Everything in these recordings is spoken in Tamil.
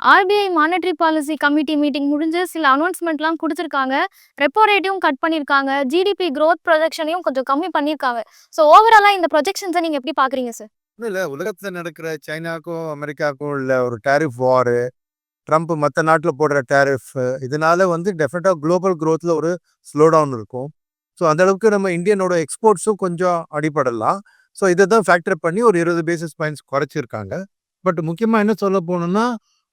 RBI monetary policy committee meeting முடிஞ்சு சில அனௌன்ஸ்மெண்ட்லாம் கொடுத்துருக்காங்க ரெப்போ ரேட்டையும் கட் பண்ணியிருக்காங்க. ஜிடிபி க்ரோத் ப்ரொஜெக்ஷனையும் கொஞ்சம் கம்மி பண்ணியிருக்காங்க. ஸோ ஓவராலாக இந்த ப்ரொஜெக்ஷன்ஸை நீங்கள் எப்படி பார்க்குறீங்க சார்? இல்லை இல்லை உலகத்தில் நடக்கிற சைனாக்கும், அமெரிக்காவுக்கும் உள்ள ஒரு டேரிஃப் வாரு, ட்ரம்ப் மற்ற நாட்டில் போடுற டேரிஃப் இதனால வந்து டெஃபினட்டாக குளோபல் க்ரோத்தில் ஒரு ஸ்லோ டவுன் இருக்கும். ஸோ அந்த அளவுக்கு நம்ம இந்தியனோட எக்ஸ்போர்ட்ஸும் கொஞ்சம் அடிபடலாம். ஸோ இதை தான் ஃபேக்டர் பண்ணி ஒரு 20 பேசிஸ் பாயிண்ட்ஸ் குறைச்சிருக்காங்க. பட் முக்கியமாக என்ன சொல்ல போனோம்னா,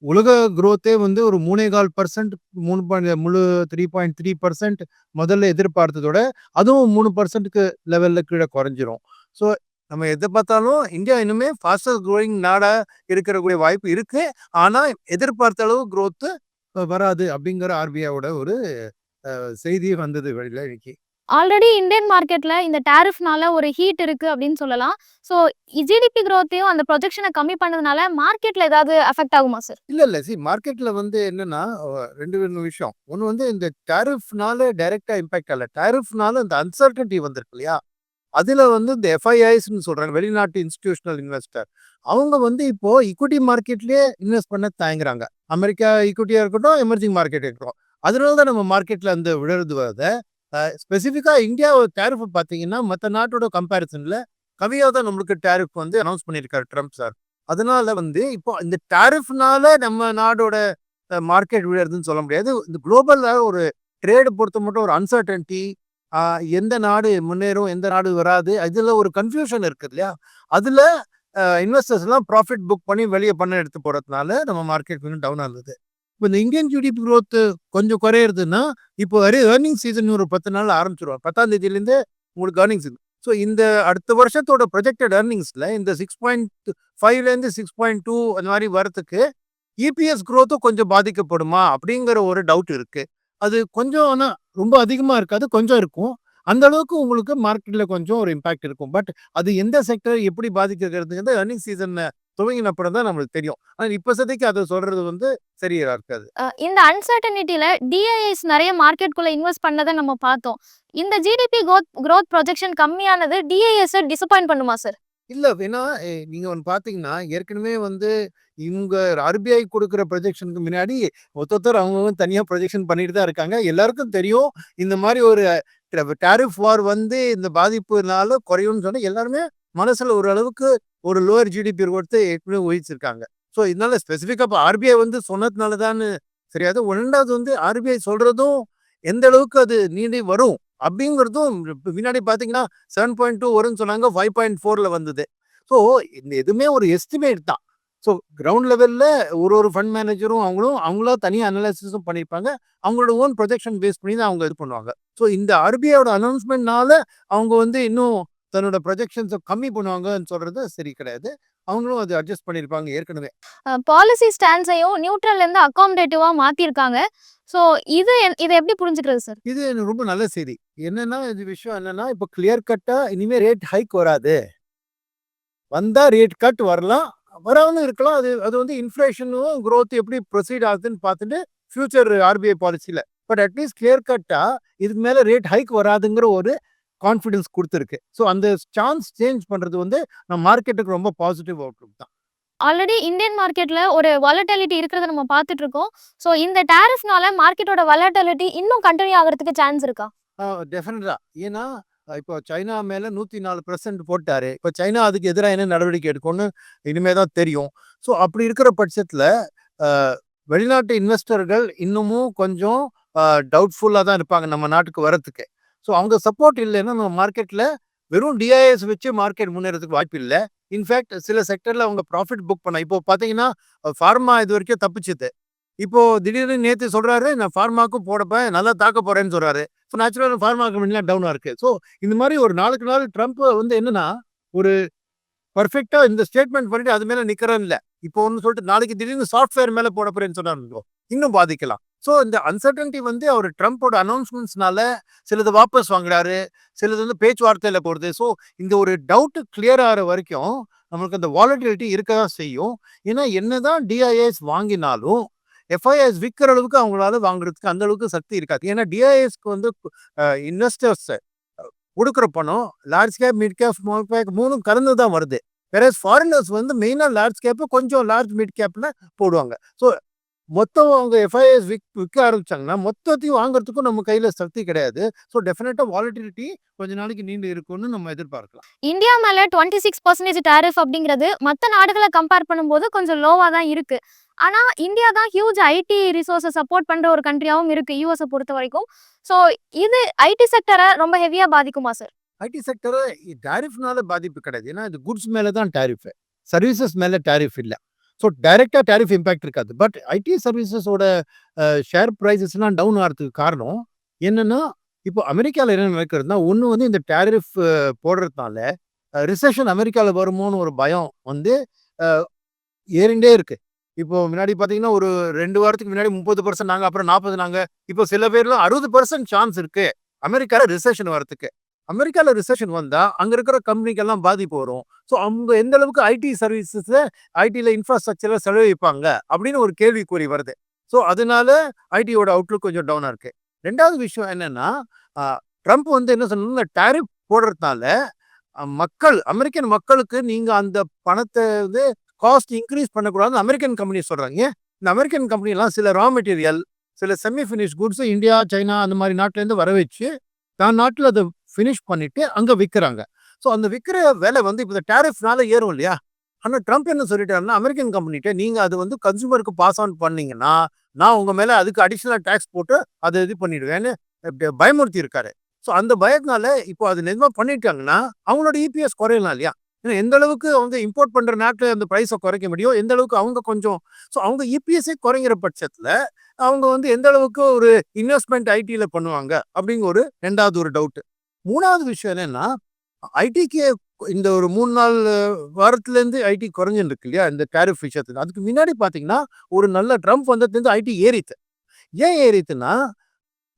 உலக குரோத்தே வந்து ஒரு 3.4% 3 பாயிண்ட் முழு 3.3% முதல்ல எதிர்பார்த்ததோட, அதுவும் மூணு பர்சன்ட்டுக்கு லெவலில் கீழே குறைஞ்சிரும். ஸோ நம்ம எதை பார்த்தாலும் இந்தியா இன்னுமே ஃபாஸ்டஸ்ட் க்ரோயிங் நாடாக இருக்கிறக்கூடிய வாய்ப்பு இருக்கு. ஆனால் எதிர்பார்த்த அளவு குரோத் வராது அப்படிங்கிற ஆர்பிஐயோட ஒரு செய்தி வந்தது வழியில் இன்னைக்கு. ஆல்ரெடி இந்தியன் மார்க்கெட்ல இந்த டேரிஃப்னால ஒரு ஹீட் இருக்கு அப்படின்னு சொல்லலாம். ஸோ ஜிடிபி க்ரோத்தையும் அந்த ப்ரொஜெக்ஷனை கம்மி பண்ணதுனால மார்க்கெட்ல ஏதாவது அஃபெக்ட் ஆகுமா சார்? இல்ல, இல்ல. சி மார்க்கெட்ல வந்து என்னன்னா, ரெண்டு ரெண்டு விஷயம். ஒன்று வந்து இந்த டேரிஃப்னால டைரக்டா இம்பாக்ட் ஆகல. டேரிஃப்னால இந்த அன்சர்டனிட்டி வந்திருக்கு இல்லையா? அதுல வந்து இந்த எஃப்ஐஐஸ்ன்னு சொல்றாங்க. வெளிநாட்டு இன்ஸ்டிடியூஷனல் இன்வெஸ்டர். அவங்க வந்து இப்போ ஈக்விட்டி மார்க்கெட்லயே இன்வெஸ்ட் பண்ண தயங்குறாங்க. அமெரிக்கா ஈக்விட்டியா இருக்கட்டும், எமர்ஜிங் மார்க்கெட் இருக்கட்டும். அதனால தான் நம்ம மார்க்கெட்ல அந்த விழுறது வரதை ஸ்பெசிஃபிக்காக ஸ்பெசிஃபிக்கா டேரிஃப் பார்த்தீங்கன்னா, மற்ற நாட்டோட கம்பேரிசனில் கம்மியாக தான் நம்மளுக்கு டேரிஃப் வந்து அனௌன்ஸ் பண்ணியிருக்காரு ட்ரம்ப் சார். அதனால வந்து இப்போ இந்த டேரிஃப்னால நம்ம நாடோட மார்க்கெட் விழுறதுன்னு சொல்ல முடியாது. இந்த குளோபலில் ஒரு ட்ரேடு பொறுத்த மட்டும் ஒரு அன்சர்டன்ட்டி எந்த நாடு முன்னேறும், எந்த நாடு வராது. அதில் ஒரு கன்ஃப்யூஷன் இருக்குது இல்லையா? அதில் இன்வெஸ்டர்ஸ்லாம் ப்ராஃபிட் புக் பண்ணி வெளியே பண்ண எடுத்து போகிறதுனால நம்ம மார்க்கெட் கொஞ்சம் டவுன் ஆகுது. இப்போ இந்த இந்தியன் ஜிடிபி குரோத் கொஞ்சம் குறையிறதுன்னா இப்போ வரை ஏர்னிங் சீசன் ஒரு பத்து நாள் ஆரம்பிச்சிருவாங்க பத்தாம் தேதியிலேருந்தே உங்களுக்கு ஏர்னிங்ஸ் இருக்கு. ஸோ இந்த அடுத்த வருஷத்தோட ப்ரொஜெக்டட் ஏர்னிங்ஸில் இந்த 6.5லேருந்து 6.2 அந்த மாதிரி வரத்துக்கு இபிஎஸ் குரோத்தும் கொஞ்சம் பாதிக்கப்படுமா? அப்படிங்கிற ஒரு டவுட் இருக்குது அது கொஞ்சம் ஆனால் ரொம்ப அதிகமாக இருக்காது. கொஞ்சம் இருக்கும். அந்த அளவுக்கு உங்களுக்கு மார்க்கெட்டில் கொஞ்சம் ஒரு இம்பாக்ட் இருக்கும். பட் அது எந்த செக்டர் எப்படி பாதிக்கிறதுங்கிறது ஏர்னிங் சீசனை துவங்கின அப்புறம் தான் நம்மளுக்கு தெரியும். ஆனா இப்போதைக்கு அத சொல்றது வந்து சரியா இருக்காது. இந்த அன்சர்டனிட்டில டிஐஎஸ் நெறைய மார்க்கெட்குள்ள இன்வெஸ்ட் பண்ணத நம்ம பார்த்தோம். இந்த ஜிடிபி கோத் குரோத் ப்ரொஜெக்ஷன் கம்மியானது டிஐஎஸ்ஸ டிசப்பாயிண்ட் பண்ணுமா சார்? இல்ல. ஏன்னா நீங்க ஒண்ணு பார்த்தீங்கன்னா, ஏற்கனவே வந்து இவங்க ஆர்பிஐ குடுக்குற ப்ரொஜெக்ஷனுக்கு முன்னாடி ஒருத்தொருத்தர் அவங்கவங்க தனியா ப்ரொஜெக்ஷன் பண்ணிட்டு தான் இருக்காங்க. எல்லாருக்கும் தெரியும். இந்த மாரி ஒரு டாரிஃப் வார் வந்து இந்த பாதிப்புனால குறையும்னு சொன்னா எல்லாருமே மனசுல ஓரளவுக்கு ஒரு லோயர் ஜிடிபி கொடுத்து ஏற்கனவே ஊகிச்சிருக்காங்க. ஸோ இதனால ஸ்பெசிஃபிக்காக இப்போ ஆர்பிஐ வந்து சொன்னதுனாலதான்னு தெரியாது. 2வது வந்து ஆர்பிஐ சொல்றதும் எந்த அளவுக்கு அது நீடி வரும் அப்படிங்கிறதும் முன்னாடி பார்த்தீங்கன்னா 7.2 வரும்னு சொன்னாங்க. 5.4ல வந்தது. ஸோ இந்த எதுவுமே ஒரு எஸ்டிமேட் தான். ஸோ கிரவுண்ட் லெவலில் ஒரு ஒரு ஃபண்ட் மேனேஜரும் அவங்களும் அவங்களா தனியாக அனலைசிஸும் பண்ணியிருப்பாங்க. அவங்களோட ஓன் ப்ரொஜெக்ஷன் பேஸ் பண்ணி தான் அவங்க இது பண்ணுவாங்க. ஸோ இந்த ஆர்பிஐயோட அனௌன்ஸ்மெண்ட்னால அவங்க வந்து இன்னும் தன்னோட ப்ரொஜெக்ஷன்ஸ கம்மி பண்ணுவாங்கன்னு சொல்றது சரி கிடையாது. அவங்களும் அத அட்ஜஸ்ட் பண்ணியிருப்பாங்க ஏற்கனவே. பாலிசி ஸ்டாண்ட்ஸையும் நியூட்ரல்லேருந்து அக்காமடேட்டிவா மாத்தியிருக்காங்க. ஸோ இது இத எப்படி புரிஞ்சுக்கிறது சார்? இது ரொம்ப நல்ல செய்தி. என்னன்னா இது விஷயம் என்னன்னா, இப்போ கிளியர் கட்டா இனிமே ரேட் ஹைக் வராது. வந்தா ரேட் கட் வரலாம். வராமலும் இருக்கலாம். அது அது வந்து இன்ஃப்ளேஷனும் குரோத் எப்படி ப்ரொசீட் ஆகுதுன்னு பார்த்துட்டு ஃபியூச்சர் ஆர்பிஐ பாலிசில. பட் அட்லீஸ்ட் கிளியர் கட்டா இதுக்கு மேல ரேட் ஹைக் வராதுங்கிற ஒரு கான்ஃபிடன்ஸ் குடுத்துருக்கு. ஸோ அந்த சான்ஸ் சேஞ்ச் பண்றது வந்து நம்ம மார்க்கெட்டுக்கு ரொம்ப பாசிட்டிவ் அவுட்லுக் தான். ஆல்ரெடி இந்தியன் மார்க்கெட்ல ஒரு வாலட்டிலிட்டி இருக்கிறத நம்ம பார்த்துட்டு இருக்கோம். ஸோ இந்த டாரிஃப்னால மார்க்கெட்டோட வாலட்டிலிட்டி இன்னும் கன்டின்யூ ஆகுறதுக்கு சான்ஸ் இருக்கா? டெஃபினட்டா. ஏன்னா இப்போ சைனா மேல 104% போட்டாரு. இப்ப சைனா அதுக்கு எதிரா என்ன நடவடிக்கை எடுக்கும்னு இனிமே தான் தெரியும். ஸோ அப்படி இருக்கிற பட்சத்துல வெளிநாட்டு இன்வெஸ்டர்கள் இன்னமும் கொஞ்சம் அ டவுட்ஃபுல்லா தான் இருப்பாங்க நம்ம நாட்டுக்கு வரதுக்கு. ஸோ அவங்க சப்போர்ட் இல்லைன்னா நம்ம மார்க்கெட்டில் வெறும் டிஐஎஸ் வச்சு மார்க்கெட் முன்னேறதுக்கு வாய்ப்பு இல்லை இன்ஃபேக்ட் சில செக்டரில் அவங்க ப்ராஃபிட் புக் பண்ண இப்போ பார்த்தீங்கன்னா, ஃபார்மா இது வரைக்கும் தப்பிச்சுது. இப்போ திடீர்னு நேற்று சொல்றாரு, நான் ஃபார்மாக்கும் போடப்பேன் நல்லா தாக்க போகிறேன்னு சொல்றாரு. ஸோ நேச்சுரலாக ஃபார்மா கம்பெனிலாம் டவுனாக இருக்கு. ஸோ இந்த மாதிரி ஒரு நாளுக்கு நாள் ட்ரம்ப் வந்து என்னென்னா ஒரு பர்ஃபெக்டாக இந்த ஸ்டேட்மெண்ட் பண்ணிட்டு அது மேலே நிற்கிறேன் இல்லை இப்போ ஒன்று சொல்லிட்டு நாளைக்கு திடீர்னு சாஃப்ட்வேர் மேலே போட போகிறேன்னு சொன்னாருங்கோ. இன்னும் பாதிக்கலாம். ஸோ இந்த அன்சர்டனிட்டி வந்து அவர் ட்ரம்ப்போட அனௌன்ஸ்மெண்ட்ஸ்னால சிலது வாபஸ் வாங்குறாரு. சிலது வந்து பேச்சுவார்த்தையில் போடுது ஸோ இந்த ஒரு டவுட்டு கிளியர் ஆகிற வரைக்கும் நம்மளுக்கு அந்த வாலட்டிலிட்டி இருக்க தான் செய்யும். ஏன்னா என்னதான் டிஐஎஸ் வாங்கினாலும் எஃப்ஐஎஸ் விற்கிற அளவுக்கு அவங்களால வாங்குறதுக்கு அந்த அளவுக்கு சக்தி இருக்காது. ஏன்னா டிஐஎஸ்க்கு வந்து இன்வெஸ்டர்ஸ் கொடுக்குற பணம் large cap, mid cap, small cap மூணும் கலந்து தான் வருது. வேற ஃபாரினர்ஸ் வந்து மெயினாக லார்ஜ் கேப் கொஞ்சம் லார்ஜ் மிட் கேப்பில் போடுவாங்க. ஸோ மொத்தம் அவங்க எஃப்ஐஎஸ் விக் விற்க ஆரம்பிச்சாங்கன்னா மொத்தத்தையும் வாங்குறதுக்கும் நம்ம கையில சக்தி கிடையாது. ஸோ டெஃபினட்டா வாலட்டிலிட்டி கொஞ்ச நாளைக்கு நீண்டு இருக்கும்னு நம்ம எதிர்பார்க்கலாம். இந்தியா மேல டுவெண்ட்டி சிக்ஸ் பர்சன்டேஜ் டேரிஃப் அப்படிங்கிறது மற்ற நாடுகளை கம்பேர் பண்ணும்போது கொஞ்சம் லோவா தான் இருக்கு. ஆனா இந்தியா தான் ஹியூஜ் ஐடி ரிசோர்ஸை சப்போர்ட் பண்ற ஒரு கண்ட்ரியாவும் இருக்கு யூஎஸை பொறுத்த வரைக்கும். ஸோ இது ஐடி செக்டரை ரொம்ப ஹெவியா பாதிக்குமா சார் ஐடி செக்டர் டேரிஃப்னால பாதிப்பு கிடையாது. ஏன்னா இது குட்ஸ் மேல தான் டேரிஃப் சர்வீசஸ் மேல டேரிஃப் இல்லை. ஸோ டைரெக்டாக டேரிஃப் இம்பேக்ட் இருக்காது. பட் ஐடி சர்வீசஸோட ஷேர் ப்ரைஸஸ்லாம் டவுன் ஆகிறதுக்கு காரணம் என்னன்னா இப்போ அமெரிக்காவில் என்ன நடக்கிறதுனா ஒன்று வந்து இந்த டேரிஃப் போடுறதுனால ரிசெஷன் அமெரிக்காவில் வருமோன்னு ஒரு பயம் வந்து ஏறிண்டே இருக்குது இப்போ முன்னாடி பார்த்தீங்கன்னா ஒரு ரெண்டு வாரத்துக்கு முன்னாடி முப்பது பர்சன்ட் நாங்கள் அப்புறம் நாற்பது நாங்கள் இப்போ சில பேர்லாம் அறுபது பர்சன்ட் சான்ஸ் இருக்குது அமெரிக்காவில் ரிசெஷன் வரத்துக்கு அமெரிக்காவில் ரிசெஷன் வந்தால் அங்கே இருக்கிற கம்பெனிக்கெல்லாம் பாதிப்பு வரும். ஸோ அவங்க எந்த அளவுக்கு ஐடி சர்வீசஸை ஐடியில் இன்ஃப்ராஸ்ட்ரக்சரில் செலவழிப்பாங்க அப்படின்னு ஒரு கேள்விக்குறி வருது. ஸோ அதனால ஐடியோட அவுட்லுக் கொஞ்சம் டவுனாக இருக்கு. ரெண்டாவது விஷயம் என்னென்னா ட்ரம்ப் வந்து என்ன சொன்னா டேரிஃப் போடுறதுனால மக்கள் அமெரிக்கன் மக்களுக்கு நீங்கள் அந்த பணத்தை வந்து காஸ்ட் இன்க்ரீஸ் பண்ணக்கூடாதுன்னு அமெரிக்கன் கம்பெனி சொல்கிறாங்க இந்த அமெரிக்கன் கம்பெனிலாம் சில ரா மெட்டீரியல் சில semi finish goods India China அந்த மாதிரி நாட்டிலேருந்து வர வச்சு தான் நாட்டில் அதை ஃபினிஷ் பண்ணிட்டு அங்கே விற்கிறாங்க ஸோ அந்த விற்கிற விலை வந்து இப்போ இந்த டேரிஃப்னால ஏறும் இல்லையா? ஆனால் ட்ரம்ப் என்ன சொல்லிட்டாருன்னா அமெரிக்கன் கம்பெனிகிட்ட நீங்கள் அது வந்து கன்சூமருக்கு பாஸ் ஆன் பண்ணீங்கன்னா நான் உங்கள் மேலே அதுக்கு அடிஷ்னலாக டேக்ஸ் போட்டு அதை இது பண்ணிடுவேன்னு பயமுறுத்தி இருக்காரு. ஸோ அந்த பயத்தினால இப்போ அது நிஜமாக பண்ணிட்டாங்கன்னா அவங்களோட இபிஎஸ் குறையலாம் இல்லையா? ஏன்னா எந்த அளவுக்கு அவங்க இம்போர்ட் பண்ணுற நாட்டில் அந்த ப்ரைஸை குறைக்க முடியும் எந்த அளவுக்கு அவங்க கொஞ்சம் ஸோ அவங்க இபிஎஸ்ஸே குறைங்கிற பட்சத்தில் அவங்க வந்து எந்த அளவுக்கு ஒரு இன்வெஸ்ட்மெண்ட் ஐடியில் பண்ணுவாங்க அப்படிங்கிற ஒரு ரெண்டாவது ஒரு டவுட்டு மூணாவது விஷயம் என்னன்னா ஐடிக்கு இந்த ஒரு மூணு நாள் வாரத்துலேருந்து ஐடி குறைஞ்சிருக்கு இல்லையா? இந்த டேரிஃப் விஷயத்துக்கு அதுக்கு முன்னாடி பார்த்தீங்கன்னா ஒரு நல்ல ட்ரம்ப் வந்ததுலேருந்து ஐடி ஏறித்து ஏன் ஏறித்துன்னா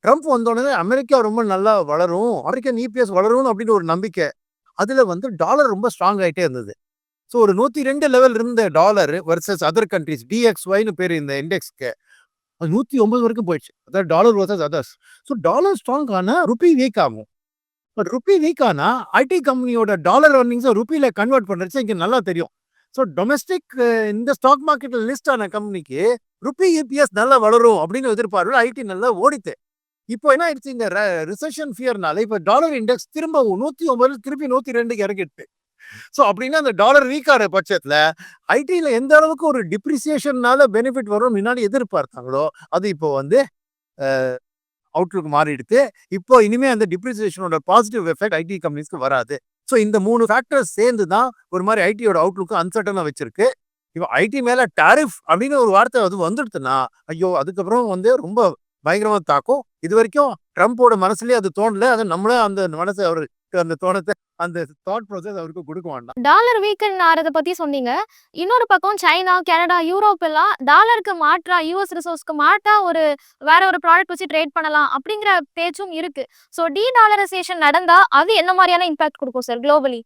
ட்ரம்ப் வந்தோடனே அமெரிக்கா ரொம்ப நல்லா வளரும் அமெரிக்கன் இபிஎஸ் வளரும் அப்படின்னு ஒரு நம்பிக்கை. அதில் வந்து டாலர் ரொம்ப ஸ்ட்ராங் ஆகிட்டே இருந்தது. ஸோ ஒரு நூற்றி ரெண்டு லெவல் இருந்த டாலர் வர்சஸ் அதர் கண்ட்ரிஸ் டிஎக்ஸ்ஒய்னு பேர் இந்த இண்டெக்ஸ்க்கு அது நூற்றி ஒன்பது வரைக்கும் போயிடுச்சு. அதாவது dollar versus others so dollar strong ஆனால் ருபி வீக் ஆகும். பட் ருபி வீக் ஐடி கம்பெனியோட டாலர் earnings ருபியில கன்வெர்ட் பண்ணுறச்சு எனக்கு நல்லா தெரியும். ஸோ டொமஸ்டிக் இந்த ஸ்டாக் மார்க்கெட்டில் லிஸ்ட் ஆன கம்பெனிக்கு ருபி யூபிஎஸ் நல்லா வளரும் அப்படின்னு எதிர்பார்ப்பு ஐடி நல்லா ஓடித்து இப்போ என்ன ஆயிடுச்சு? இந்த ரிசெஷன் ஃபியர்னால இப்போ டாலர் இண்டெக்ஸ் திரும்ப நூற்றி ஒன்பது திருப்பி நூற்றி ரெண்டுக்கு இறங்கிடுது ஸோ அப்படின்னா அந்த டாலர் வீக் ஆகிற ஐடியில் எந்த அளவுக்கு ஒரு டிப்ரிசியேஷன்னால பெனிஃபிட் வரும் முன்னாடி எதிர்பார்த்தாங்களோ அது இப்போ வந்து அவுட்லுக் மாறிடுது இப்போ இனிமே அந்த டிப்ரிசியேஷனோட பாசிட்டிவ் எஃபெக்ட் ஐடி கம்பெனிஸ்க்கு வராது. ஸோ இந்த மூணு ஃபேக்டர்ஸ் சேர்ந்து தான் ஒரு மாதிரி ஐடியோட அவுட்லுக்கு அன்சர்டனாக வச்சிருக்கு. இப்போ ஐடி மேலே டாரிஃப் அப்படின்னு ஒரு வார்த்தை அது வந்துடுதுன்னா ஐயோ அதுக்கப்புறம் வந்து ரொம்ப பயங்கரமாக தாக்கும். இது வரைக்கும் ட்ரம்ப்போட மனசுலயே அது தோணல. அது நம்மளே அந்த மனசை அவர் அந்த தோணத்தை அந்த தாட் ப்ராசஸ் அவருக்கு கொடுக்க வேண்டாம். டாலர் வீக்கன் ஆறத பத்தி சொன்னீங்க. இன்னொரு பக்கம் சைனா கனடா யூரோப் எல்லாம் டாலருக்கு மாற்றா யூஎஸ் ரிசோர்ஸ்க்கு மாற்றா ஒரு வேற ஒரு ப்ராடக்ட் வச்சு ட்ரேட் பண்ணலாம் அப்படிங்கிற பேச்சும் இருக்கு. ஸோ டி டாலரைசேஷன் நடந்தா அது என்ன மாதிரியான இம்பாக்ட் கொடுக்கும் சார் குளோபலி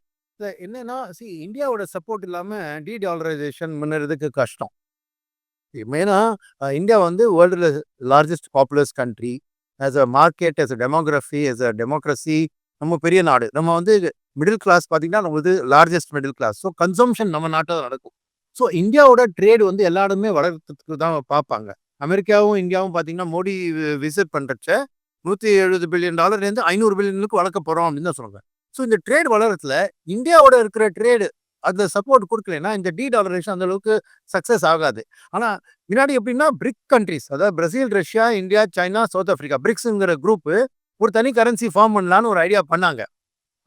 என்னன்னா சி இந்தியாவோட சப்போர்ட் இல்லாம டி டாலரைசேஷன் முன்னறதுக்கு கஷ்டம். மெயினா இந்தியா வந்து வேர்ல்டுல largest populous country as a market as a demography as a democracy நம்ம பெரிய நாடு. நம்ம வந்து மிடில் கிளாஸ் பார்த்தீங்கன்னா நம்ம வந்து largest middle class so consumption நம்ம நாட்டில் நடக்கும். ஸோ இந்தியாவோட ட்ரேடு வந்து எல்லா இடமே தான் பார்ப்பாங்க. அமெரிக்காவும் இந்தியாவும் பார்த்தீங்கன்னா மோடி விசிட் பண்ணுறச்ச நூற்றி எழுபது பில்லியன் டாலர்லேருந்து ஐநூறு பில்லியனுக்கு வளர்க்க போகிறோம் அப்படின்னு தான் சொல்கிறாங்க ஸோ இந்த ட்ரேட் வளரத்துல இந்தியாவோட இருக்கிற ட்ரேடு அந்த சப்போர்ட் கொடுக்கலன்னா இந்த டி டாலரேஷன் அந்த அளவுக்கு சக்ஸஸ் ஆகாது. ஆனால் முன்னாடி எப்படின்னா பிரிக் கண்ட்ரிஸ் அதாவது Brazil Russia India China South Africa பிரிக்ஸுங்கிற group ஒரு தனி கரன்சி ஃபார்ம் பண்ணலான்னு ஒரு ஐடியா பண்ணாங்க.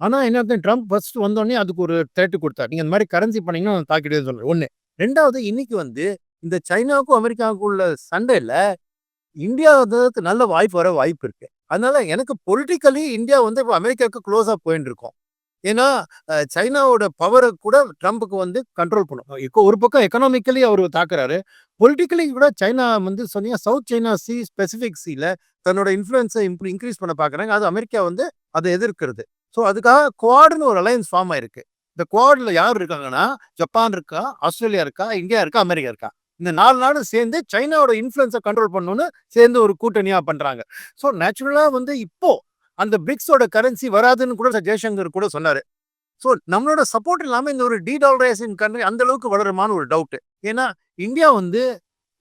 ஆனால் என்ன ட்ரம்ப் ஃபர்ஸ்ட் வந்தோடனே அதுக்கு ஒரு த்ரெட்டு கொடுத்தாரு. நீங்கள் இந்த மாதிரி கரன்சி பண்ணீங்கன்னா நான் தாக்கிட்டே சொல்கிறேன் ஒன்று ரெண்டாவது இன்னைக்கு வந்து இந்த சைனாவுக்கும் அமெரிக்காவுக்கும் உள்ள சண்டையில் இந்தியாவுக்கு நல்ல வாய்ப்பு வர வாய்ப்பு இருக்குது அதனால எனக்கு பொலிட்டிக்கலி இந்தியா வந்து இப்போ அமெரிக்காவுக்கு க்ளோஸாக போயின்னு இருக்கோம். ஏன்னா சைனாவோட பவரை கூட ட்ரம்ப்புக்கு வந்து கண்ட்ரோல் பண்ணும். இப்போ ஒரு பக்கம் எக்கனாமிக்கலி அவர் தாக்குறாரு. பொலிட்டிக்கலி கூட சைனா வந்து சொன்னீங்க சவுத் சைனா சி ஸ்பெசிஃபிக் சீல தன்னோட இன்ஃப்ளூயன்ஸை இன்க்ரீஸ் பண்ண பார்க்குறாங்க அது அமெரிக்கா வந்து அதை எதிர்க்கிறது. ஸோ அதுக்காக குவாடுன்னு ஒரு அலையன்ஸ் ஃபார்ம் ஆயிருக்கு. இந்த குவாடில் யார் இருக்காங்கன்னா ஜப்பான் இருக்கா ஆஸ்திரேலியா இருக்கா இந்தியா இருக்கா அமெரிக்கா இருக்கா? இந்த நாலு நாடும் சேர்ந்து சைனாவோட இன்ஃப்ளூயன்ஸை கண்ட்ரோல் பண்ணணும்னு சேர்ந்து ஒரு கூட்டணியாக பண்ணுறாங்க ஸோ நேச்சுரலாக வந்து இப்போது அந்த பிரிக்ஸோட கரன்சி வராதுன்னு கூட ஜெய்சங்கர் கூட சொன்னார். ஸோ நம்மளோட சப்போர்ட் இல்லாமல் இந்த ஒரு டி டாலரைசேஷன் கண்ட்ரி அந்த அளவுக்கு வளருமான ஒரு டவுட்டு ஏன்னா இந்தியா வந்து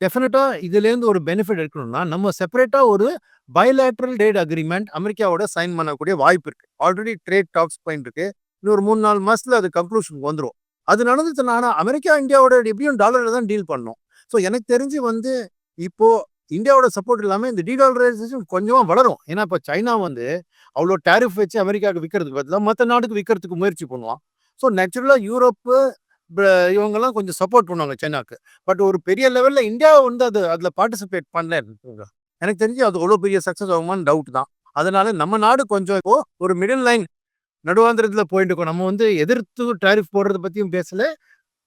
டெஃபினட்டாக இதுலேருந்து ஒரு பெனிஃபிட் எடுக்கணும்னா நம்ம செப்பரேட்டாக ஒரு பயலேட்ரல் ட்ரேட் அக்ரிமெண்ட் அமெரிக்காவோட சைன் பண்ணக்கூடிய வாய்ப்பு இருக்குது ஆல்ரெடி ட்ரேட் டாக்ஸ் பாயிண்ட் இருக்குது இன்னொரு மூணு நாலு மாதத்தில் அது கன்க்ளூஷனுக்கு வந்துடும் அது நடந்துச்சுன்னா அமெரிக்கா இந்தியாவோட எப்படியும் டாலரில் தான் டீல் பண்ணோம் ஸோ எனக்கு தெரிஞ்சு வந்து இப்போது இந்தியாவோட சப்போர்ட் இல்லாமல் இந்த டீடாலரைசேஷன் கொஞ்சமாக வளரும். ஏன்னா இப்போ சைனா வந்து அவ்வளோ டேரிஃப் வச்சு அமெரிக்காவுக்கு விற்கிறதுக்கு பதிலாக மற்ற நாட்டுக்கு விற்கிறதுக்கு முயற்சி பண்ணுவான். ஸோ நேச்சுரலாக யூரோப்பு இவங்கெல்லாம் கொஞ்சம் சப்போர்ட் பண்ணுவாங்க சைனாக்கு. பட் ஒரு பெரிய லெவலில் இந்தியா வந்து அது அதில் பார்ட்டிசிபேட் பண்ணல. எனக்கு தெரிஞ்சு அது அவ்வளோ பெரிய சக்ஸஸ் ஆகுமான்னு டவுட் தான். அதனால நம்ம நாடு கொஞ்சம் இப்போ ஒரு மிடில் லைன் நடுவாந்திரத்தில் போயிட்டு இருக்கோம் நம்ம வந்து எதிர்த்து டேரிஃப் போடுறத பற்றியும் பேசலை.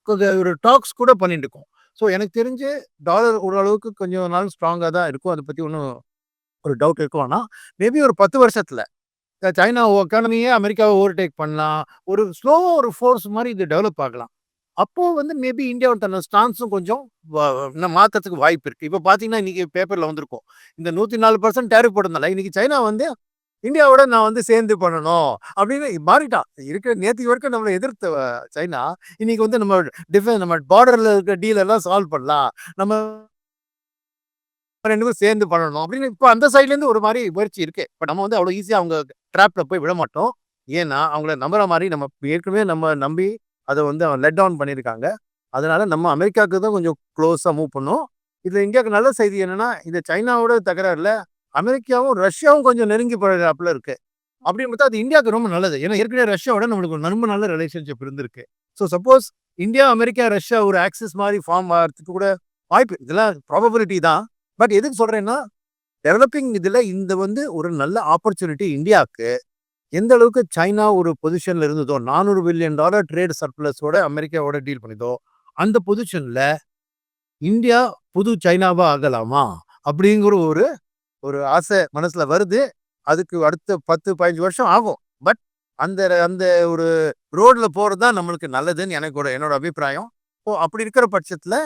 கொஞ்சம் ஒரு டாக்ஸ் கூட பண்ணிட்டு இருக்கோம் ஸோ எனக்கு தெரிஞ்சு டாலர் ஓரளவுக்கு கொஞ்சம் நாள் ஸ்ட்ராங்காக தான் இருக்கும். அதை பற்றி ஒன்றும் ஒரு டவுட் இருக்கும் ஆனால் மேபி ஒரு பத்து வருஷத்தில் சைனா எக்கானமியே அமெரிக்காவை ஓவர்டேக் பண்ணலாம். ஒரு ஸ்லோவாக ஒரு ஃபோர்ஸ் மாதிரி இது டெவலப் ஆகலாம். அப்போது வந்து மேபி இந்தியாவோட தன்னோட ஸ்டான்ஸும் கொஞ்சம் இன்னும் மாற்றத்துக்கு வாய்ப்பு இருக்குது இப்போ பார்த்தீங்கன்னா இன்றைக்கி பேப்பரில் வந்திருக்கும். இந்த நூற்றி நாலு பர்சன்ட் டேரிஃப் போட்டிருந்தால இன்றைக்கி சைனா வந்து இந்தியாவோட நான் வந்து சேர்ந்து பண்ணணும் அப்படின்னு மாறிட்டான். இருக்கிற நேற்று வரைக்கும் நம்மளை எதிர்த்த சைனா. இன்னைக்கு வந்து நம்ம டிஃபென்ஸ் நம்ம பார்டர்ல இருக்க டீல் எல்லாம் சால்வ் பண்ணலாம். நம்ம ரெண்டு பேரும் சேர்ந்து பண்ணணும் அப்படின்னு இப்போ அந்த சைட்லேருந்து ஒரு மாதிரி முயற்சி இருக்கு. இப்போ நம்ம வந்து அவ்வளோ ஈஸியாக அவங்க ட்ராப்ல போய் விட மாட்டோம். ஏன்னா அவங்கள நம்புற மாதிரி நம்ம ஏற்கனவே நம்ம நம்பி அதை வந்து அவன் லெட் டவுன் பண்ணியிருக்காங்க. அதனால நம்ம அமெரிக்காவுக்கு தான் கொஞ்சம் க்ளோஸாக மூவ் பண்ணும் இதில் இந்தியாவுக்கு நல்ல செய்தி என்னன்னா இந்த சைனாவோட தகராறுல அமெரிக்காவும் ரஷ்யாவும் கொஞ்சம் நெருங்கி பழகிறாப்புல இருக்கு. அப்படின்னு பார்த்தா அது இந்தியாவுக்கு ரொம்ப நல்லது. ஏன்னா ஏற்கனவே ரஷ்யாவோட நம்மளுக்கு ஒரு ரொம்ப நல்ல ரிலேஷன்ஷிப் இருந்திருக்கு. So suppose India America Russia ஒரு ஆக்சிஸ் மாதிரி ஃபார்ம் ஆகிறதுக்கு கூட வாய்ப்பு இதெல்லாம் ப்ராபபிலிட்டி தான். பட் எதுக்கு சொல்றேன்னா டெவலப்பிங் இதுல இந்த வந்து ஒரு நல்ல ஆப்பர்ச்சுனிட்டி இந்தியாவுக்கு எந்த அளவுக்கு சைனா ஒரு பொசிஷன்ல இருந்ததோ நானூறு பில்லியன் டாலர் ட்ரேட் சர்ப்ளஸோட அமெரிக்காவோட டீல் பண்ணிதோ அந்த பொசிஷன்ல இந்தியா புது சைனாவா ஆகலாமா? அப்படிங்கிற ஒரு ஒரு ஆசை மனசுல வருது. அதுக்கு அடுத்த பத்து பதினஞ்சு வருஷம் ஆகும். பட் அந்த அந்த ஒரு ரோட்ல போறது தான் நம்மளுக்கு நல்லதுன்னு எனக்கு ஒரு என்னோட அபிப்பிராயம். இப்போ அப்படி இருக்கிற பட்சத்துல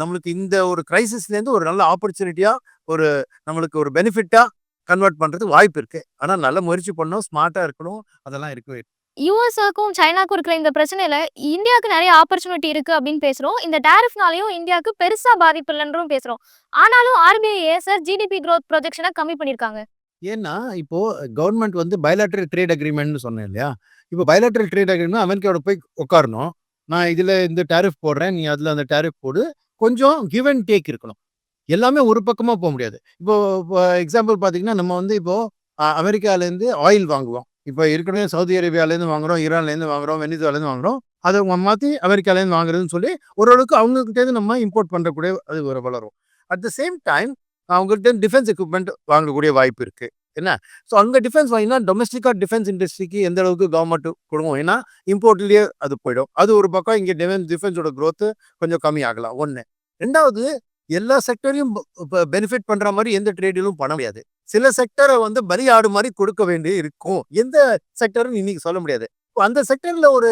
நம்மளுக்கு இந்த ஒரு கிரைசிஸ்லேருந்து ஒரு நல்ல ஆப்பர்ச்சுனிட்டியா ஒரு நம்மளுக்கு ஒரு பெனிஃபிட்டா கன்வெர்ட் பண்ணுறதுக்கு வாய்ப்பு இருக்கு. ஆனா நல்ல முயற்சி பண்ணணும் ஸ்மார்ட்டா இருக்கணும் அதெல்லாம் இருக்கவே யூஎஸ்ஆக்கும் சைனாக்கும் இருக்கிற இந்த பிரச்சனையில இந்தியாவுக்கு நிறைய ஆப்பர்ச்சுனிட்டி இருக்கு அப்படின்னு பேசுறோம். இந்த டேரிஃப்னாலையும் இந்தியாவுக்கு பெருசா பாதிப்பு இல்லைன்றும் பேசுறோம். ஆனாலும் ஆர்பிஐ சார் ஜிடிபி க்ரோத் ப்ரொஜெக்ஷனை கம்மி பண்ணிருக்காங்க ஏன்னா இப்போ கவர்மெண்ட் வந்து பயலாட்ரல் ட்ரேட் அக்ரிமெண்ட்னு சொன்னேன் இல்லையா? இப்போ பயலாட்ரல் ட்ரேட் அக்ரிமெண்ட் அமெரிக்காவோட போய் உட்காரணும். நான் இதுல இந்த டேரிஃப் போடுறேன் நீ அதுல அந்த டேரிஃப் போடு. கொஞ்சம் கிவ் அண்ட் டேக் இருக்கணும். எல்லாமே ஒரு பக்கமா போக முடியாது. இப்போ எக்ஸாம்பிள் பாத்தீங்கன்னா நம்ம வந்து இப்போ அஹ், அமெரிக்கால இருந்து ஆயில் வாங்குவோம். இப்போ ஏற்கனவே சவுதி அரேபியாலேருந்து வாங்குறோம் ஈரான்லேருந்து வாங்குறோம் வெனிசுவால வாங்குறோம். அதை அவங்க மாற்றி அமெரிக்காலேருந்து வாங்குறதுன்னு சொல்லி ஓரளவுக்கு அவங்கக்கிட்டேருந்து நம்ம இம்போர்ட் பண்ணுறக்கூடிய அது ஒரு வளரும். அட் த சேம் டைம் அவங்கள்ட்ட டிஃபென்ஸ் எக்யூப்மெண்ட் வாங்கக்கூடிய வாய்ப்பு இருக்குது என்ன? ஸோ அங்கே டிஃபென்ஸ் வாங்கினா டொமஸ்டிக்காக டிஃபென்ஸ் இண்டஸ்ட்ரிக்கு எந்த அளவுக்கு கவர்மெண்ட் கொடுக்கும்? ஏன்னா இம்போர்ட்லேயே அது போயிடும். அது ஒரு பக்கம் இங்கே டிஃபென்ஸ் டிஃபென்ஸோட க்ரோத்து கொஞ்சம் கம்மி ஆகலாம். ஒன்று ரெண்டாவது எல்லா செக்டரையும் பெனிஃபிட் பண்ணுற மாதிரி எந்த ட்ரேடிலும் பண்ண முடியாது. சில செக்டரை வந்து பலியாடு மாதிரி கொடுக்க வேண்டி இருக்கும். எந்த செக்டர்னு இன்னைக்கு சொல்ல முடியாது. அந்த செக்டர்ல ஒரு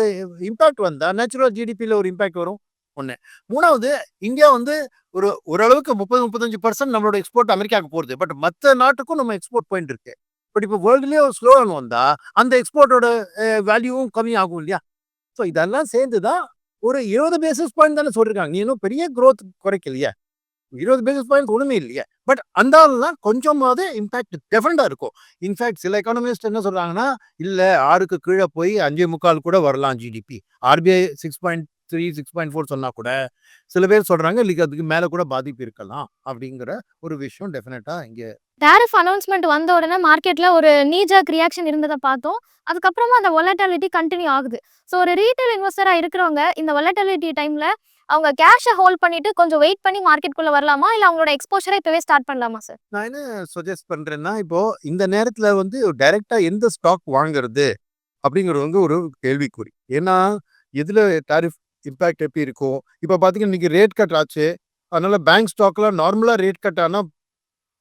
இம்பாக்ட் வந்தா நேச்சுரல் ஜிடிபியில் ஒரு இம்பாக்ட் வரும் ஒன்று மூணாவது இந்தியா வந்து ஒரு ஓரளவுக்கு முப்பது முப்பத்தஞ்சு பர்சன்ட் நம்மளோட எக்ஸ்போர்ட் அமெரிக்காவுக்கு போகுது பட் மற்ற நாட்டுக்கும் நம்ம எக்ஸ்போர்ட் போயிட்டு இருக்கு. பட் இப்போ வேர்ல்டுலேயே ஒரு ஸ்லோகன் வந்தால் அந்த எக்ஸ்போர்ட்டோட வேல்யூவும் கம்மி ஆகும் இல்லையா? ஸோ இதெல்லாம் சேர்ந்து தான் ஒரு இருபது பேசிஸ் பாயிண்ட் தானே சொல்லியிருக்காங்க நீ இன்னும் பெரிய க்ரோத் குறைக்கலையே. இருபது பேசிஸ் பாயிண்ட் ஒன்றுமே இல்லையே. பட் அந்த தான் கொஞ்சமாவது இம்பேக்ட் டெஃபரெண்டாக இருக்கும். இன்ஃபேக்ட் சில எக்கானமிஸ்ட் என்ன சொல்கிறாங்கன்னா இல்லை ஆறுக்கு கீழே போய் அஞ்சே முக்கால் கூட வரலாம் GDP RBI six point three six point four சொன்னால் கூட சில பேர் சொல்கிறாங்க இல்லைக்கு அதுக்கு மேலே கூட பாதிப்பு இருக்கலாம். அப்படிங்கிற ஒரு விஷயம் டெஃபினட்டாக இங்கே டேரிஃப் அனௌன்ஸ்மெண்ட் வந்த உடனே மார்க்கெட்ல ஒரு நீஜாக் ரியாக்ஷன் இருந்ததை பார்த்தோம். அதுக்கப்புறமா அந்த ஒலட்டாலிட்டி கண்டினியூ ஆகுது. ஸோ ஒரு ரீட்டைல் இன்வெஸ்டராக இருக்கிறவங்க இந்த ஒலட்டாலிட்டி டைம்ல அவங்க கேஷை ஹோல்ட் பண்ணிட்டு கொஞ்சம் வெயிட் பண்ணி மார்க்கெட்குள்ள வரலாமா? இல்ல அவங்களோட எக்ஸ்போஷரை இப்பவே ஸ்டார்ட் பண்ணலாமா சார் நான் என்ன சஜஸ்ட் பண்றேன்னா இப்போ இந்த நேரத்துல வந்து டைரக்டா எந்த ஸ்டாக் வாங்குறது அப்படிங்கிறது வந்து ஒரு கேள்விக்குறி. ஏன்னா எதுல டாரிஃப் இம்பாக்ட் எப்படி இருக்கும்? இப்போ பார்த்தீங்கன்னா இன்னைக்கு ரேட் கட் ஆச்சு. அதனால பேங்க் ஸ்டாக்லாம் நார்மலாக ரேட் கட் ஆனால்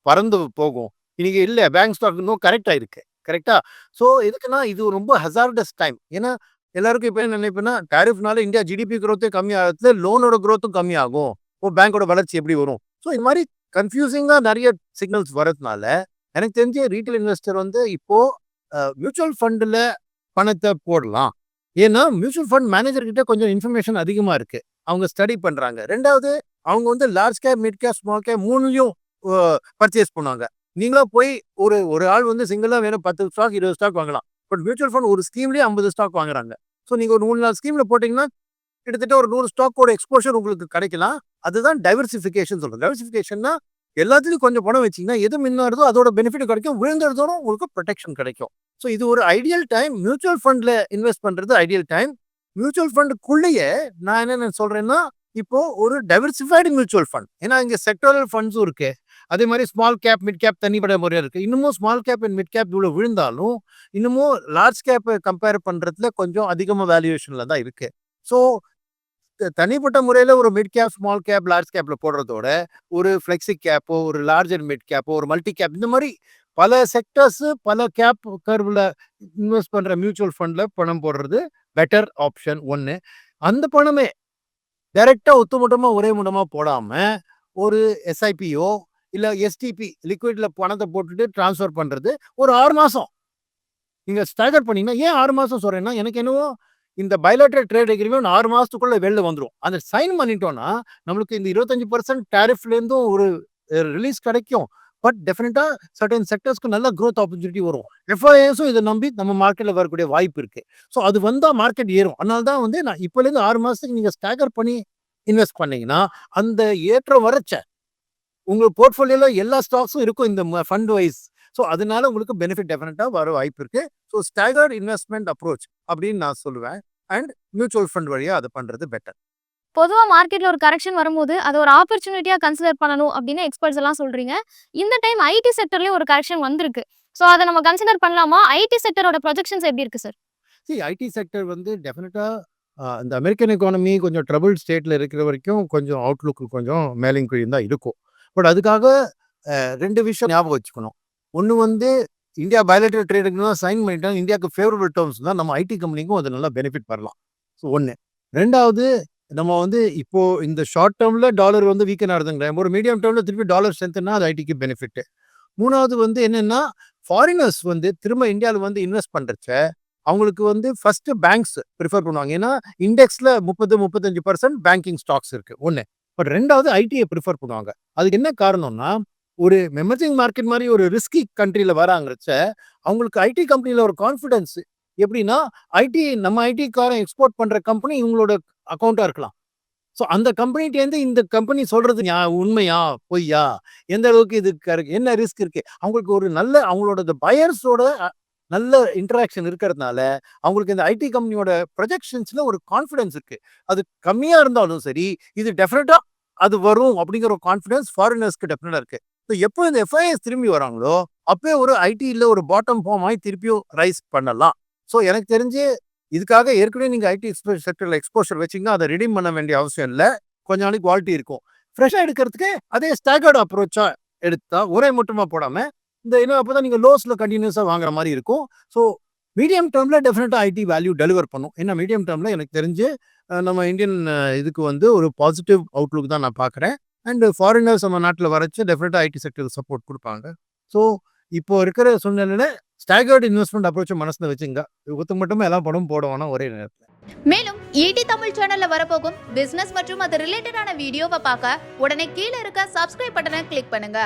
பறந்து போகும். இன்னைக்கு இல்லை பேங்க் ஸ்டாக் இன்னும் கரெக்டாக இருக்கு. கரெக்டா ஸோ எதுக்குன்னா இது ரொம்ப ஹசார்டஸ் டைம் ஏன்னா எல்லாருக்கும் இப்போ என்ன நினைப்பேன்னா டேரிஃப்னால இந்தியா ஜிடிபி க்ரோத்தே கம்மியாகிறது லோனோட க்ரோத்தும் கம்மியாகும் ஓ பேங்கோட வளர்ச்சி எப்படி வரும்? ஸோ இது மாதிரி கன்ஃபியூசிங்காக நிறைய சிக்னல்ஸ் வரதுனால எனக்கு தெரிஞ்ச ரீட்டைல் இன்வெஸ்டர் வந்து இப்போ மியூச்சுவல் ஃபண்டில் பணத்தை போடலாம். ஏன்னா மியூச்சுவல் ஃபண்ட் மேனேஜர்கிட்ட கொஞ்சம் இன்ஃபர்மேஷன் அதிகமாக இருக்கு. அவங்க ஸ்டடி பண்ணுறாங்க ரெண்டாவது அவங்க வந்து large cap mid cap small cap மூணுலையும் purchase பண்ணுவாங்க. நீங்களா போய் ஒரு ஒரு ஆள் வந்து சிங்கிளாக வேணும் பத்து ஸ்டாக் இருபது ஸ்டாக் வாங்கலாம். பட் மியூச்சுவல் ஃபண்ட் ஒரு ஸ்கீம்லேயே ஐம்பது ஸ்டாக் வாங்குறாங்க. ஸோ நீங்கள் ஒரு மூணு நாலு ஸ்கீமில் போட்டிங்கன்னா கிட்டத்தட்ட ஒரு நூறு ஸ்டாக்கோட எக்ஸ்போஷர் உங்களுக்கு கிடைக்கலாம். அதுதான் டைவர்சிஃபிகேஷன் சொல்கிறோம் டைவர்சிஃபிகேஷன்னா எல்லாத்துலையும் கொஞ்சம் பணம் வச்சிங்கன்னா எது மின்னாடுதோ அதோட பெனிஃபிட் கிடைக்கும். விழுந்துறதோட உங்களுக்கு ப்ரொடெக்ஷன் கிடைக்கும். ஸோ இது ஒரு ஐடியல் டைம் மியூச்சுவல் ஃபண்டில் இன்வெஸ்ட் பண்ணுறது ஐடியல் டைம் மியூச்சுவல் ஃபண்டுக்குள்ளேயே நான் என்னென்ன சொல்கிறேன்னா இப்போ ஒரு டைவர்சிஃபைடு மியூச்சுவல் ஃபண்ட் ஏன்னா இங்கே செக்டோரல் ஃபண்ட்ஸும் இருக்கு. அதே மாதிரி ஸ்மால் கேப் மிட் கேப் தனிப்பட்ட முறையாக இருக்குது இன்னமும் small cap and mid cap இவ்வளோ விழுந்தாலும் இன்னமும் லார்ஜ் கேப்பை கம்பேர் பண்ணுறதுல கொஞ்சம் அதிகமாக வேல்யூவேஷனில் தான் இருக்குது ஸோ தனிப்பட்ட முறையில் ஒரு mid cap small cap large கேப்பில் போடுறதோட ஒரு ஃப்ளெக்ஸி கேப்போ ஒரு லார்ஜ் அண்ட் மிட் கேப்போ ஒரு மல்டி கேப் இந்த மாதிரி பல செக்டர்ஸு பல கேப் கர்வில் இன்வெஸ்ட் பண்ணுற மியூச்சுவல் ஃபண்டில் பணம் போடுறது பெட்டர் ஆப்ஷன் ஒன்று அந்த பணமே டைரெக்டாக ஒத்துமொட்டமாக ஒரே மூலமாக போடாமல் ஒரு எஸ்ஐபியோ இல்லை எஸ்டிபி லிக்விடில் பணத்தை போட்டுட்டு ட்ரான்ஸ்ஃபர் பண்ணுறது ஒரு ஆறு மாதம் நீங்கள் ஸ்டாகர் பண்ணீங்கன்னா ஏன் ஆறு மாதம் சொல்கிறேன்னா எனக்கு என்னவோ இந்த பயோலேட்டர் ட்ரேட் அக்ரிமெண்ட் ஆறு மாதத்துக்குள்ளே வெளில வந்துடும் அந்த சைன் பண்ணிட்டோன்னா நம்மளுக்கு இந்த இருபத்தஞ்சி பர்சன்ட் டேரிஃப்லேருந்தும் ஒரு ரிலீஸ் கிடைக்கும். பட் டெஃபினட்டாக சர்டன் செக்டர்ஸ்க்கு நல்ல க்ரோத் ஆப்பர்ச்சுனிட்டி வரும். எஃப்ஐஎஸும் இதை நம்பி நம்ம மார்க்கெட்டில் வரக்கூடிய வாய்ப்பு இருக்குது ஸோ அது வந்தால் மார்க்கெட் ஏறும். அதனால தான் வந்து நான் இப்போலேருந்து ஆறு மாதத்துக்கு நீங்கள் ஸ்டாகர் பண்ணி இன்வெஸ்ட் பண்ணீங்கன்னா அந்த ஏற்றம் வரச்ச உங்கள் போர்ட்ஃபோலியோவில் எல்லா ஸ்டாக்ஸும் இருக்கும் இந்த ஃபண்ட் வைஸ் ஸோ அதனால உங்களுக்கு பெனிஃபிட் டெஃபினட்டாக வர வாய்ப்பு இருக்குது ஸோ ஸ்டாகர்ட் இன்வெஸ்ட்மெண்ட் அப்ரோச் அப்படின்னு நான் சொல்லுவேன். அண்ட் மியூச்சுவல் ஃபண்ட் வழியாக அதை பண்ணுறது பெட்டர் பொதுவா மார்க்கெட்ல ஒரு கரெக்ஷன் வரும்போது அது ஒரு ஆப்பர்ச்சுனிட்டியா கன்சிடர் பண்ணணும் அப்படின்னு எக்ஸ்பர்ட்ஸ் எல்லாம் சொல்றீங்க. இந்த டைம் ஐடி செக்டர்லயும் ஒரு கரெக்ஷன் வந்திருக்கு. ஸோ அதை நம்ம கன்சிடர் பண்ணலாமா? ஐடி செக்டரோட ப்ரொஜெக்ஷன்ஸ் எப்படி இருக்கு சார் சி ஐடி செக்டர் வந்து டெஃபினட்டாக இந்த அமெரிக்கன் எக்கானமி கொஞ்சம் ட்ரபிள் ஸ்டேட்டில் இருக்கிற வரைக்கும் கொஞ்சம் அவுட்லுக்கு கொஞ்சம் மேலிங் தான் இருக்கும். பட் அதுக்காக ரெண்டு விஷயம் ஞாபகம் வச்சுக்கணும். ஒன்று வந்து இந்தியா பயோலேட்டர் ட்ரேடுக்கு தான் சைன் பண்ணிட்டாங்க இந்தியாவுக்கு ஃபேவரபிள் டேர்ம்ஸ் தான் நம்ம ஐடி கம்பெனிக்கும் அது நல்லா பெனிஃபிட் வரலாம். ஸோ ஒன்று ரெண்டாவது நம்ம வந்து இப்போ இந்த ஷார்ட் டேர்மில் டாலர் வந்து வீக்கன் ஆகுதுங்கிறேன். ஒரு மீடியம் டேர்மில் திருப்பி டாலர் ஸ்ட்ரென்த்னா அது ஐடிக்கு பெனிஃபிட்டு மூணாவது வந்து என்னென்னா ஃபாரினர்ஸ் வந்து திரும்ப இந்தியாவில் வந்து இன்வெஸ்ட் பண்ணுறச்ச அவங்களுக்கு வந்து ஃபஸ்ட்டு பேங்க்ஸ் ப்ரிஃபர் பண்ணுவாங்க. ஏன்னா இண்டெக்ஸில் முப்பது முப்பத்தஞ்சு பர்சன்ட் பேங்கிங் ஸ்டாக்ஸ் இருக்குது ஒன்று பட் ரெண்டாவது ஐடியை ப்ரிஃபர் பண்ணுவாங்க. அதுக்கு என்ன காரணம்னா ஒரு எமர்ஜிங் மார்க்கெட் மாதிரி ஒரு ரிஸ்கி கண்ட்ரியில் வராங்கிறச்ச அவங்களுக்கு ஐடி கம்பெனியில் ஒரு கான்ஃபிடென்ஸ் எப்படின்னா ஐடி நம்ம ஐடி காரை எக்ஸ்போர்ட் பண்ணுற கம்பெனி இவங்களோட அக்கௌண்ட்டாக இருக்கலாம். ஸோ அந்த கம்பெனிட்டேருந்து இந்த கம்பெனி சொல்கிறது ஞா- உண்மையா பொய்யா? எந்த அளவுக்கு இது என்ன ரிஸ்க் இருக்குது அவங்களுக்கு ஒரு நல்ல அவங்களோட பயர்ஸோட நல்ல இன்டராக்ஷன் இருக்கிறதுனால அவங்களுக்கு இந்த ஐடி கம்பெனியோட ப்ரொஜெக்ஷன்ஸ்ல ஒரு கான்ஃபிடன்ஸ் இருக்கு. அது கம்மியா இருந்தாலும் சரி இது டெஃபினட்டா அது வரும் அப்படிங்கிற ஒரு கான்ஃபிடன்ஸ் ஃபாரினர்ஸ்க்கு டெஃபினட்டா இருக்கு. ஸோ எப்போ இந்த எஃப்ஐஎஸ் திரும்பி வராங்களோ அப்பவே ஒரு ஐடியில் ஒரு பாட்டம் ஃபார்ம் ஆகி திருப்பியும் ரைஸ் பண்ணலாம். ஸோ எனக்கு தெரிஞ்சு இதுக்காக ஏற்கனவே நீங்கள் ஐடி செக்டரில் எக்ஸ்போஷர் வச்சிங்கன்னா அதை ரிடீம் பண்ண வேண்டிய அவசியம் இல்லை. கொஞ்ச நாளைக்கு குவாலிட்டி இருக்கும். ஃப்ரெஷ்ஷாக எடுக்கிறதுக்கு அதே ஸ்டாகர்ட் அப்ரோச்சாக எடுத்தால் ஒரே மட்டுமா போடாமல் இந்த இன்னும் அப்போ தான் நீங்கள் லோஸில் கண்டினியூஸாக வாங்குற மாதிரி இருக்கும். ஸோ மீடியம் டேர்மில் டெஃபினட்டாக ஐடி வேல்யூ டெலிவர் பண்ணும். ஏன்னா மீடியம் டேர்மில் எனக்கு தெரிஞ்சு நம்ம இந்தியன் இதுக்கு வந்து ஒரு பாசிட்டிவ் அவுட்லுக் தான் நான் பார்க்குறேன் அண்டு ஃபாரினர்ஸ் நம்ம நாட்டில் வரைச்சு டெஃபினட்டாக ஐடி செக்டருக்கு சப்போர்ட் கொடுப்பாங்க. ஸோ இப்போ இருக்கிற சூழ்நிலையில் ஸ்டாகர்ட் இன்வெஸ்ட்மெண்ட் அப்ரோச்சை மனசில் வச்சுங்க. ஒத்து மட்டுமே எல்லாம் படம் போடுவானா ஒரே நேரத்தில். மேலும் ஈடி தமிழ் சேனல்ல வரப்போகும் பிசினஸ் மற்றும் அது ரிலேட்டடான வீடியோவை பார்க்க உடனே கீழே இருக்க சப்ஸ்கிரைப் பட்டனை கிளிக் பண்ணுங்க.